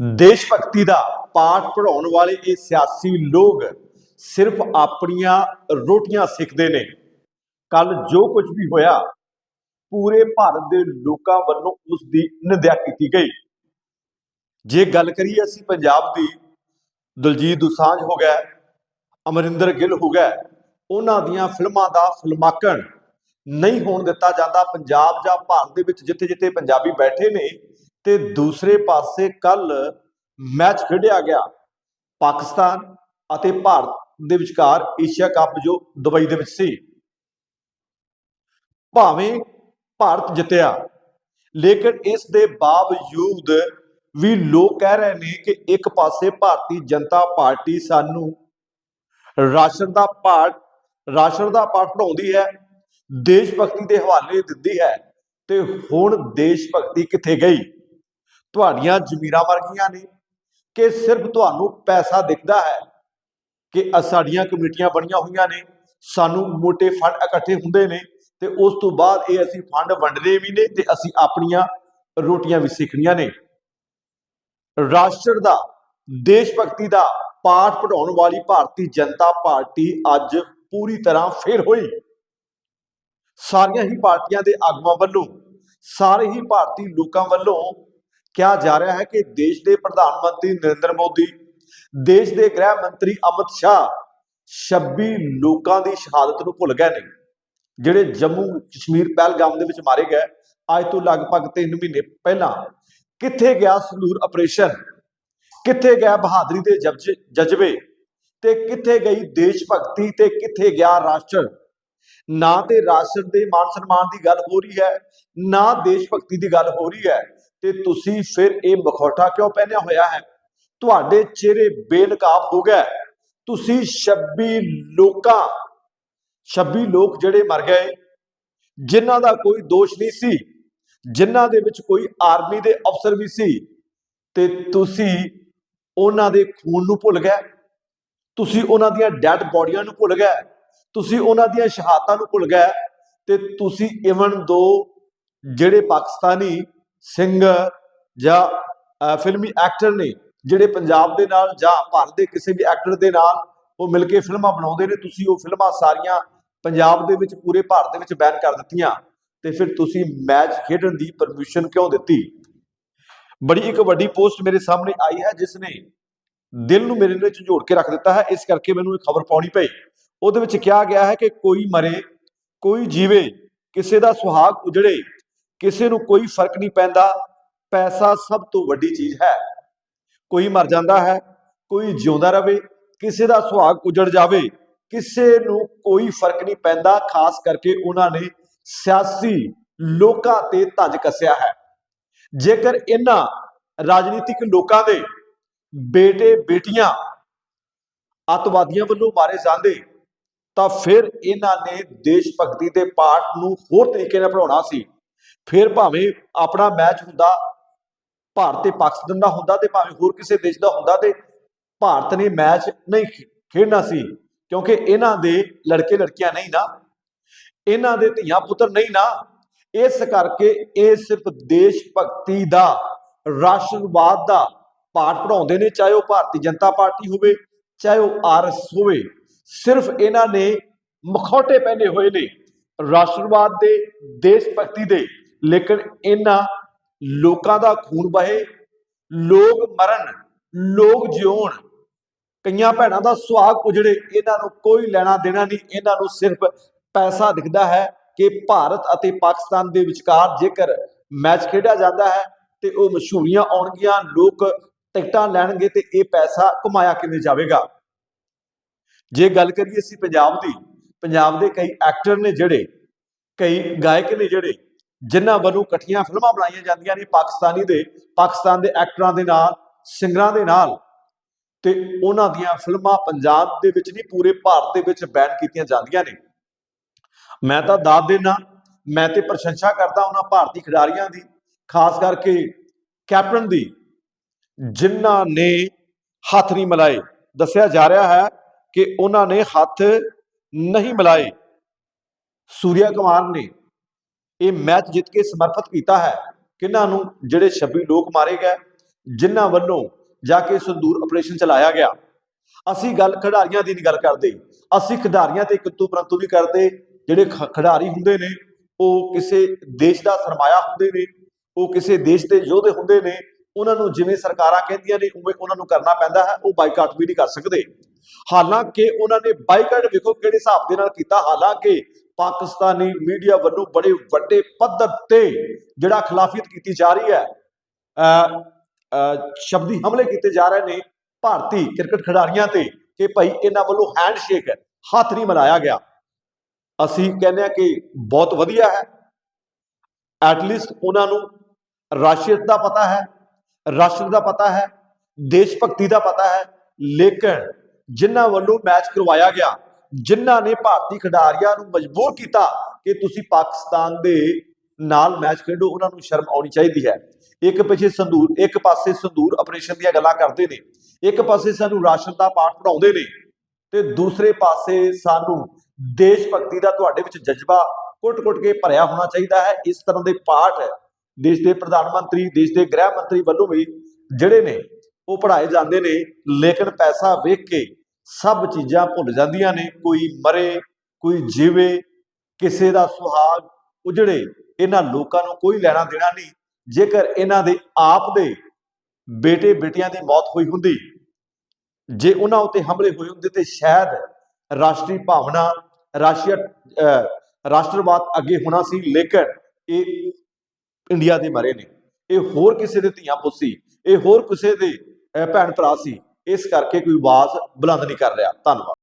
ਦੇਸ਼ ਭਗਤੀ ਦਾ ਪਾਠ ਪੜਾਉਣ ਵਾਲੇ ਇਹ ਸਿਆਸੀ ਲੋਕ ਸਿਰਫ ਆਪਣੀਆਂ ਰੋਟੀਆਂ ਸਿੱਖਦੇ ਨੇ। ਕੱਲ ਜੋ ਕੁਝ ਵੀ ਹੋਇਆ, ਪੂਰੇ ਭਾਰਤ ਦੇ ਲੋਕਾਂ ਵੱਲੋਂ ਉਸ ਦੀ ਨਿੰਦਿਆ ਕੀਤੀ ਗਈ। ਜੇ ਗੱਲ ਕਰੀਏ ਅਸੀਂ ਪੰਜਾਬ ਦੀ, ਦਲਜੀਤ ਦੁਸਾਂਝ ਹੋ ਗਿਆ, ਅਮਰਿੰਦਰ ਗਿੱਲ ਹੋ ਗਿਆ, ਉਹਨਾਂ ਦੀਆਂ ਫਿਲਮਾਂ ਦਾ ਫਿਲਮਾਕਣ ਨਹੀਂ ਹੋਣ ਦਿੱਤਾ ਜਾਂਦਾ। ਪੰਜਾਬ ਜਾਂ ਭਾਰਤ ਦੇ ਵਿੱਚ ਜਿੱਥੇ ਜਿੱਥੇ ਪੰਜਾਬੀ ਬੈਠੇ ਨੇ ਤੇ ਦੂਸਰੇ ਪਾਸੇ ਕੱਲ ਮੈਚ ਖੇਡਿਆ ਗਿਆ। ਪਾਕਿਸਤਾਨ ਅਤੇ ਭਾਰਤ ਦੇ ਵਿਚਕਾਰ ਏਸ਼ੀਆ ਕੱਪ ਜੋ ਦੁਬਈ ਦੇ ਵਿੱਚ ਸੀ। ਭਾਵੇਂ ਭਾਰਤ ਜਿੱਤਿਆ, ਲੇਕਿਨ ਇਸ ਦੇ ਬਾਵਜੂਦ ਵੀ ਲੋਕ ਕਹਿ ਰਹੇ ਨੇ ਕਿ ਇੱਕ ਪਾਸੇ ਭਾਰਤੀ ਜਨਤਾ ਪਾਰਟੀ ਸਾਨੂੰ ਰਾਸ਼ਨ ਦਾ ਪਾਠ ਰਾਸ਼ਨ ਦਾ ਪਾਠ ਪੜਾਉਂਦੀ ਹੈ ਦੇਸ਼ ਭਗਤੀ ਦੇ ਹਵਾਲੇ ਦਿੰਦੀ ਹੈ ਤੇ ਹੁਣ ਦੇਸ਼ ਭਗਤੀ ਕਿੱਥੇ ਗਈ? ਤੁਹਾਡੀਆਂ ਜ਼ਮੀਰਾਂ ਵਰਗੀਆਂ ਨੇ, ਕਿ ਸਿਰਫ ਤੁਹਾਨੂੰ ਪੈਸਾ ਦਿਖਦਾ ਹੈ ਕਿ ਸਾਡੀਆਂ ਕਮੇਟੀਆਂ ਬਣੀਆਂ ਹੋਈਆਂ ਨੇ, ਸਾਨੂੰ ਮੋٹے ਫੰਡ ਇਕੱਠੇ ਹੁੰਦੇ ਨੇ ਤੇ ਉਸ ਤੋਂ ਬਾਅਦ ਇਹ ਅਸੀਂ ਫੰਡ ਵੰਡਦੇ ਵੀ ਨੇ ਤੇ ਅਸੀਂ ਆਪਣੀਆਂ ਰੋਟੀਆਂ ਵੀ ਸਿੱਖਣੀਆਂ ਨੇ। ਰਾਸ਼ਟਰ ਦਾ, ਦੇਸ਼ ਭਗਤੀ ਦਾ ਪਾਠ ਪੜਾਉਣ ਵਾਲੀ ਭਾਰਤੀ ਜਨਤਾ ਪਾਰਟੀ ਅੱਜ ਪੂਰੀ ਤਰ੍ਹਾਂ ਫੇਰ ਹੋਈ। ਸਾਰੀਆਂ ਹੀ ਪਾਰਟੀਆਂ ਦੇ ਆਗੂਆਂ ਵੱਲੋਂ, ਸਾਰੇ ਹੀ ਭਾਰਤੀ ਲੋਕਾਂ ਵੱਲੋਂ ਕਿਹਾ ਜਾ ਰਿਹਾ ਹੈ ਕਿ ਦੇਸ਼ ਦੇ ਪ੍ਰਧਾਨ ਮੰਤਰੀ ਨਰਿੰਦਰ ਮੋਦੀ, ਦੇਸ਼ ਦੇ ਗ੍ਰਹਿ ਮੰਤਰੀ ਅਮਿਤ ਸ਼ਾਹ 26 ਲੋਕਾਂ ਦੀ ਸ਼ਹਾਦਤ ਨੂੰ ਭੁੱਲ ਗਏ ਨੇ, ਜਿਹੜੇ ਜੰਮੂ ਕਸ਼ਮੀਰ ਪਹਿਲਗਾਮ ਦੇ ਵਿੱਚ ਮਾਰੇ ਗਏ। ਅੱਜ ਤੋਂ ਲਗਭਗ 3 ਮਹੀਨੇ ਪਹਿਲਾਂ ਕਿੱਥੇ ਗਿਆ ਸੰਦੂਰ ਆਪਰੇਸ਼ਨ? ਕਿੱਥੇ ਗਿਆ ਬਹਾਦਰੀ ਦੇ ਜਬਜ- ਜਜ਼ਬੇ? ਤੇ ਕਿੱਥੇ ਗਈ ਦੇਸ਼ ਭਗਤੀ ਤੇ ਕਿੱਥੇ ਗਿਆ ਰਾਸ਼ਟਰ? ਨਾ ਤੇ ਰਾਸ਼ਟਰ ਦੇ ਮਾਨ ਸਨਮਾਨ ਦੀ ਗੱਲ ਹੋ ਰਹੀ ਹੈ, ਨਾ ਦੇਸ਼ ਭਗਤੀ ਦੀ ਗੱਲ ਹੋ ਰਹੀ ਹੈ। ਤੇ ਤੁਸੀਂ ਫਿਰ ਇਹ ਮਖੌਟਾ ਕਿਉਂ ਪਹਿਨਿਆ ਹੋਇਆ ਹੈ? ਤੁਹਾਡੇ ਚਿਹਰੇ ਬੇਨਕਾਬ ਹੋ ਗਏ ਤੁਸੀਂ 26 ਲੋਕਾਂ 26 ਲੋਕ ਜਿਹੜੇ ਮਰ ਗਏ, ਜਿਨ੍ਹਾਂ ਦਾ ਕੋਈ ਦੋਸ਼ ਨਹੀਂ ਸੀ, ਜਿਨ੍ਹਾਂ ਦੇ ਵਿੱਚ ਕੋਈ ਆਰਮੀ ਦੇ ਅਫਸਰ ਵੀ ਸੀ, ਤੇ ਤੁਸੀਂ ਉਹਨਾਂ ਦੇ ਖੂਨ ਨੂੰ ਭੁੱਲ ਗਏ। ਤੁਸੀਂ ਉਹਨਾਂ ਦੀਆਂ ਡੈਡ ਬੋਡੀਆਂ ਨੂੰ ਭੁੱਲ ਗਏ। ਤੁਸੀਂ ਉਹਨਾਂ ਦੀਆਂ ਸ਼ਹਾਦਤਾਂ ਨੂੰ ਭੁੱਲ ਗਏ। ਤੇ ਤੁਸੀਂ ਇਵਨ ਦੋ ਜਿਹੜੇ ਪਾਕਿਸਤਾਨੀ ਸਿੰਗਰ ਜਾਂ ਫਿਲਮੀ ਐਕਟਰ ਨੇ ਜਿਹੜੇ ਪੰਜਾਬ ਦੇ ਨਾਲ ਜਾਂ ਭਾਰਤ ਦੇ ਕਿਸੇ ਵੀ ਐਕਟਰ ਦੇ ਨਾਲ ਉਹ ਮਿਲ ਕੇ ਫਿਲਮਾਂ ਬਣਾਉਂਦੇ ਨੇ, ਤੁਸੀਂ ਉਹ ਫਿਲਮਾਂ ਸਾਰੀਆਂ ਪੰਜਾਬ ਦੇ ਵਿੱਚ ਪੂਰੇ ਭਾਰਤ ਦੇ ਵਿੱਚ ਬੈਨ ਕਰ ਦਿੱਤੀਆਂ। ਤੇ ਫਿਰ ਤੁਸੀਂ ਮੈਚ ਖੇਡਣ ਦੀ ਪਰਮਿਸ਼ਨ ਕਿਉਂ ਦਿੱਤੀ? ਬੜੀ ਇੱਕ ਵੱਡੀ ਪੋਸਟ ਮੇਰੇ ਸਾਹਮਣੇ ਆਈ ਹੈ, ਜਿਸ ਨੇ ਦਿਲ ਨੂੰ ਮੇਰੇ ਨਾਲ ਝੰਜੋੜ ਕੇ ਰੱਖ ਦਿੱਤਾ ਹੈ। ਇਸ ਕਰਕੇ ਮੈਨੂੰ ਇਹ ਖਬਰ ਪਾਉਣੀ ਪਈ। ਉਹਦੇ ਵਿੱਚ ਕਿਹਾ ਗਿਆ ਹੈ ਕਿ ਕੋਈ ਮਰੇ, ਕੋਈ ਜੀਵੇ, ਕਿਸੇ ਦਾ ਸੁਹਾਗ ਉਜੜੇ ਕਿਸੇ ਨੂੰ ਕੋਈ ਫ਼ਰਕ ਨਹੀਂ ਪੈਂਦਾ। ਪੈਸਾ ਸਭ ਤੋਂ ਵੱਡੀ ਚੀਜ਼ ਹੈ। ਕੋਈ ਮਰ ਜਾਂਦਾ ਹੈ, ਕੋਈ ਜਿਉਂਦਾ ਰਵੇ, ਕਿਸੇ ਦਾ ਸੁਹਾਗ ਉਜੜ ਜਾਵੇ, ਕਿਸੇ ਨੂੰ ਕੋਈ ਫ਼ਰਕ ਨਹੀਂ ਪੈਂਦਾ। ਖਾਸ ਕਰਕੇ ਉਹਨਾਂ ਨੇ ਸਿਆਸੀ ਲੋਕਾਂ ਤੇ ਧੱਜ ਕੱਸਿਆ ਹੈ। ਜੇਕਰ ਇਹਨਾਂ ਰਾਜਨੀਤਿਕ ਲੋਕਾਂ ਦੇ ਬੇਟੇ, ਬੇਟੀਆਂ ਅਤਵਾਦੀਆਂ ਵੱਲੋਂ ਮਾਰੇ ਜਾਂਦੇ, ਤਾਂ ਫਿਰ ਇਹਨਾਂ ਨੇ ਦੇਸ਼ ਭਗਤੀ ਦੇ ਪਾਠ ਨੂੰ ਹੋਰ ਤਰੀਕੇ ਨਾਲ ਪੜਾਉਣਾ ਸੀ। ਫਿਰ ਭਾਵੇਂ ਆਪਣਾ ਮੈਚ ਹੁੰਦਾ, ਭਾਰਤ ਤੇ ਪਾਕਿਸਤਾਨ ਦਾ ਹੁੰਦਾ ਤੇ ਭਾਵੇਂ ਹੋਰ ਕਿਸੇ ਦੇਸ਼ ਦਾ ਹੁੰਦਾ ਤੇ ਭਾਰਤ ਨੇ ਮੈਚ ਨਹੀਂ ਖੇਡਣਾ ਸੀ, ਕਿਉਂਕਿ ਇਹਨਾਂ ਦੇ ਲੜਕੇ ਲੜਕੀਆਂ ਨਹੀਂ ਨਾ, ਇਹਨਾਂ ਦੇ ਧੀਆਂ ਪੁੱਤਰ ਨਹੀਂ ਨਾ, ਇਸ ਕਰਕੇ ਇਹ ਸਿਰਫ ਦੇਸ਼ ਭਗਤੀ ਦਾ, ਰਾਸ਼ਟਰਵਾਦ ਦਾ ਪਾਠ ਪੜਾਉਂਦੇ ਨੇ, ਚਾਹੇ ਉਹ ਭਾਰਤੀ ਜਨਤਾ ਪਾਰਟੀ ਹੋਵੇ, ਚਾਹੇ ਉਹ ਆਰਐਸ ਹੋਵੇ, ਸਿਰਫ ਇਹਨਾਂ ਨੇ ਮਖੌਟੇ ਪਹਿਨੇ ਹੋਏ ਨੇ। ਰਾਸ਼ਟਰਵਾਦ ਦੇ ਦੇਸ਼ ਭਗਤੀ ਦੇ। ਲੇਕਿਨ ਇਹਨਾਂ ਲੋਕਾਂ ਦਾ ਖੂਨ ਵਹੇ, ਲੋਕ ਮਰਨ, ਲੋਕ ਜਿਉਣ। ਕਈਆਂ ਭੈਣਾਂ ਦਾ ਸੁਹਾਗ ਉਜੜੇ, ਇਹਨਾਂ ਨੂੰ ਕੋਈ ਲੈਣਾ ਦੇਣਾ ਨਹੀਂ। ਇਹਨਾਂ ਨੂੰ ਸਿਰਫ ਪੈਸਾ ਦਿਖਦਾ ਹੈ ਕਿ ਭਾਰਤ ਅਤੇ ਪਾਕਿਸਤਾਨ ਦੇ ਵਿਚਕਾਰ ਜੇਕਰ ਮੈਚ ਖੇਡਿਆ ਜਾਂਦਾ ਹੈ ਤੇ ਉਹ ਮਸ਼ਹੂਰੀਆਂ ਆਉਣਗੀਆਂ, ਲੋਕ ਟਿਕਟਾਂ ਲੈਣਗੇ ਤੇ ਇਹ ਪੈਸਾ ਕਮਾਇਆ ਕਿਵੇਂ ਜਾਵੇਗਾ? ਜੇ ਗੱਲ ਕਰੀਏ ਅਸੀਂ ਪੰਜਾਬ ਦੀ ਪੰਜਾਬ ਦੇ ਕਈ ਐਕਟਰ ਨੇ ਜਿਹੜੇ, ਕਈ ਗਾਇਕ ਨੇ ਜਿਹੜੇ, ਜਿਨ੍ਹਾਂ ਵੱਲੋਂ ਇਕੱਠੀਆਂ ਫਿਲਮਾਂ ਬਣਾਈਆਂ ਜਾਂਦੀਆਂ ਨੇ ਪਾਕਿਸਤਾਨੀ ਦੇ, ਪਾਕਿਸਤਾਨ ਦੇ ਐਕਟਰਾਂ ਦੇ ਨਾਲ, ਸਿੰਗਰਾਂ ਦੇ ਨਾਲ, ਤੇ ਉਹਨਾਂ ਦੀਆਂ ਫਿਲਮਾਂ ਪੰਜਾਬ ਦੇ ਵਿੱਚ ਨਹੀਂ, ਪੂਰੇ ਭਾਰਤ ਦੇ ਵਿੱਚ ਬੈਨ ਕੀਤੀਆਂ ਜਾਂਦੀਆਂ ਨੇ। ਮੈਂ ਤਾਂ ਦਾਦ ਦੇਣਾ ਮੈਂ ਤੇ ਪ੍ਰਸ਼ੰਸਾ ਕਰਦਾ ਉਹਨਾਂ ਭਾਰਤੀ ਖਿਡਾਰੀਆਂ ਦੀ, ਖਾਸ ਕਰਕੇ ਕੈਪਟਨ ਦੀ, ਜਿਨ੍ਹਾਂ ਨੇ ਹੱਥ ਨਹੀਂ ਮਿਲਾਏ। ਦੱਸਿਆ ਜਾ ਰਿਹਾ ਹੈ ਕਿ ਉਹਨਾਂ ਨੇ ਹੱਥ ਨਹੀਂ ਮਿਲਾਏ। ਸੂਰਿਆ ਕੁਮਾਰ ਨੇ ਇਹ ਮੈਚ ਜਿੱਤ ਕੇ ਸਮਰਪਿਤ ਕੀਤਾ ਹੈ। ਕਿਹਨਾਂ ਨੂੰ? ਜਿਹੜੇ 26 ਲੋਕ ਮਾਰੇ ਗਏ, ਜਿਨ੍ਹਾਂ ਵੱਲੋਂ ਜਾ ਕੇ ਸੰਦੂਰ ਆਪਰੇਸ਼ਨ ਚਲਾਇਆ ਗਿਆ। ਅਸੀਂ ਗੱਲ ਖਿਡਾਰੀਆਂ ਦੀ ਨਹੀਂ ਗੱਲ ਕਰਦੇ। ਅਸੀਂ ਖਿਡਾਰੀਆਂ ਤੇ ਕਿੰਤੂ ਪਰੰਤੂ ਵੀ ਕਰਦੇ। ਜਿਹੜੇ ਖ- ਖਿਡਾਰੀ ਹੁੰਦੇ ਨੇ, ਉਹ ਕਿਸੇ ਦੇਸ਼ ਦਾ ਸਰਮਾਇਆ ਹੁੰਦੇ ਨੇ, ਉਹ ਕਿਸੇ ਦੇਸ਼ ਦੇ ਯੋਧੇ ਹੁੰਦੇ ਨੇ, ਉਹਨਾਂ ਨੂੰ ਜਿਵੇਂ ਸਰਕਾਰਾਂ ਕਹਿੰਦੀਆਂ ਨੇ, ਉਵੇਂ ਉਹਨਾਂ ਨੂੰ ਕਰਨਾ ਪੈਂਦਾ ਹੈ। ਉਹ ਬਾਈਕਾਟ ਵੀ ਨਹੀਂ ਕਰ ਸਕਦੇ। ਹਾਲਾਂਕਿ ਉਹਨਾਂ ਨੇ ਬਾਈਕਾਟ ਵੇਖੋ ਕਿਹੜੇ ਹਿਸਾਬ ਦੇ ਨਾਲ ਕੀਤਾ। ਹਾਲਾਂਕਿ ਪਾਕਿਸਤਾਨੀ ਮੀਡੀਆ ਵੱਲੋਂ ਬੜੇ ਵੱਡੇ ਪੱਧਰ ਤੇ ਜਿਹੜਾ ਖਿਲਾਫੀਅਤ ਕੀਤੀ ਜਾ ਰਹੀ ਹੈ ਸ਼ਬਦੀ ਹਮਲੇ ਕੀਤੇ ਜਾ ਰਹੇ ਨੇ ਭਾਰਤੀ ਕ੍ਰਿਕਟ ਖਿਡਾਰੀਆਂ ਤੇ ਕਿ ਭਾਈ ਇਹਨਾਂ ਵੱਲੋਂ ਹੈਂਡਸ਼ੇਕ ਹੱਥ ਨਹੀਂ ਮਿਲਾਇਆ ਗਿਆ। ਅਸੀਂ ਕਹਿੰਦੇ ਆ ਕਿ ਬਹੁਤ ਵਧੀਆ ਹੈ। ਐਟਲੀਸਟ ਉਹਨਾਂ ਨੂੰ ਰਾਸ਼ਟਰੀਅਤ ਦਾ ਪਤਾ ਹੈ, ਰਾਸ਼ਟਰ ਦਾ ਪਤਾ ਹੈ, ਦੇਸ਼ ਭਗਤੀ ਦਾ ਪਤਾ ਹੈ, ਲੇਕਿਨ ਜਿਨ੍ਹਾਂ ਵੱਲੋਂ ਮੈਚ ਕਰਵਾਇਆ ਗਿਆ, ਜਿਨ੍ਹਾਂ ਨੇ ਭਾਰਤੀ ਖਿਡਾਰੀਆਂ ਨੂੰ ਮਜਬੂਰ ਕੀਤਾ ਕਿ ਤੁਸੀਂ ਪਾਕਿਸਤਾਨ ਦੇ ਨਾਲ ਮੈਚ ਖੇਡੋ, ਉਹਨਾਂ ਨੂੰ ਸ਼ਰਮ ਆਉਣੀ ਚਾਹੀਦੀ ਹੈ। ਇੱਕ ਪਿੱਛੇ ਸੰਦੂਰ ਇੱਕ ਪਾਸੇ ਸੰਦੂਰ ਆਪਰੇਸ਼ਨ ਦੀਆਂ ਗੱਲਾਂ ਕਰਦੇ ਨੇ, ਇੱਕ ਪਾਸੇ ਸਾਨੂੰ ਰਾਸ਼ਨ ਦਾ ਪਾਠ ਪੜਾਉਂਦੇ ਨੇ ਤੇ ਦੂਸਰੇ ਪਾਸੇ ਸਾਨੂੰ ਦੇਸ਼ ਭਗਤੀ ਦਾ ਤੁਹਾਡੇ ਵਿੱਚ ਜਜ਼ਬਾ ਕੁੱਟ-ਕੁੱਟ ਕੇ ਭਰਿਆ ਹੋਣਾ ਚਾਹੀਦਾ ਹੈ। ਇਸ ਤਰ੍ਹਾਂ ਦੇ ਪਾਠ ਦੇਸ਼ ਦੇ ਪ੍ਰਧਾਨ ਮੰਤਰੀ, ਦੇਸ਼ ਦੇ ਗ੍ਰਹਿ ਮੰਤਰੀ ਵੱਲੋਂ ਵੀ ਜਿਹੜੇ ਨੇ ਉਹ ਪੜਾਏ ਜਾਂਦੇ ਨੇ, ਲੇਕਿਨ ਪੈਸਾ ਵੇਖ ਕੇ ਸਭ ਚੀਜ਼ਾਂ ਭੁੱਲ ਜਾਂਦੀਆਂ ਨੇ ਕੋਈ ਮਰੇ ਕੋਈ ਜੀਵੇ ਕਿਸੇ ਦਾ ਸੁਹਾਗ ਉਜੜੇ ਇਹਨਾਂ ਲੋਕਾਂ ਨੂੰ ਕੋਈ ਲੈਣਾ ਦੇਣਾ ਨਹੀਂ। ਜੇਕਰ ਇਹਨਾਂ ਦੇ ਆਪ ਦੇ ਬੇਟੇ ਬੇਟੀਆਂ ਦੀ ਮੌਤ ਹੋਈ ਹੁੰਦੀ ਜੇ ਉਹਨਾਂ ਉੱਤੇ ਹਮਲੇ ਹੋਏ ਹੁੰਦੇ ਤੇ ਸ਼ਾਇਦ ਰਾਸ਼ਟਰੀ ਭਾਵਨਾ ਰਾਸ਼ੀਆ ਅਹ, ਰਾਸ਼ਟਰਵਾਦ ਅੱਗੇ ਹੋਣਾ ਸੀ ਲੇਕਿਨ ਇਹ ਇੰਡੀਆ ਦੇ ਮਰੇ ਨੇ। ਇਹ ਹੋਰ ਕਿਸੇ ਦੇ ਧੀਆਂ ਪੁੱਤ ਸੀ ਇਹ ਹੋਰ ਕਿਸੇ ਦੇ ਭੈਣ ਭਰਾ ਸੀ। ਇਸ ਕਰਕੇ ਕੋਈ ਆਵਾਜ਼ ਬੁਲੰਦ ਨਹੀਂ ਕਰ ਰਿਹਾ। ਧੰਨਵਾਦ।